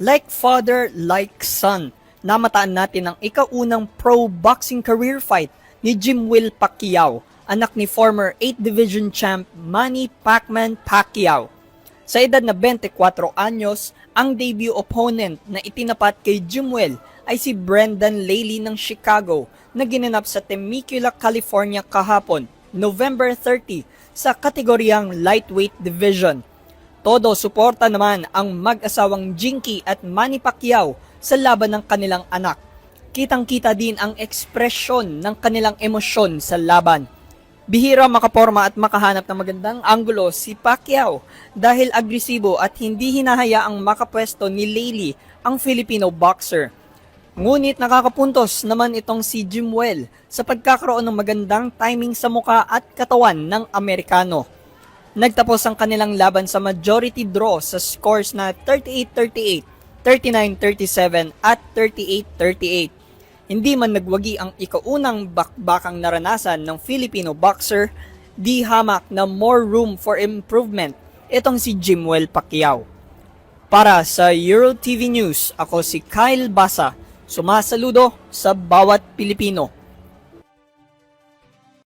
Like father, like son, namataan natin ang ikaunang pro boxing career fight ni Jim Will Pacquiao, anak ni former 8 Division champ Manny Pacman Pacquiao. Sa edad na 24 anyos, ang debut opponent na itinapat kay Jim Will ay si Brendan Laley ng Chicago na ginanap sa Temecula, California kahapon, November 30 sa kategoryang lightweight division. Todo suporta naman ang mag-asawang Jinky at Manny Pacquiao sa laban ng kanilang anak. Kitang-kita din ang ekspresyon ng kanilang emosyon sa laban. Bihira makaporma at makahanap ng magandang anggulo si Pacquiao dahil agresibo at hindi hinahayaang makapwesto ni Laley ang Filipino boxer. Ngunit nakakapuntos naman itong si Jim Well sa pagkakaroon ng magandang timing sa muka at katawan ng Amerikano. Nagtapos ang kanilang laban sa majority draw sa scores na 38-38, 39-37 at 38-38. Hindi man nagwagi ang ikaunang bakbakang naranasan ng Filipino boxer, di hamak na more room for improvement itong si Jimwell Pacquiao. Para sa Euro TV News, ako si Kyle Basa, sumasaludo sa bawat Pilipino.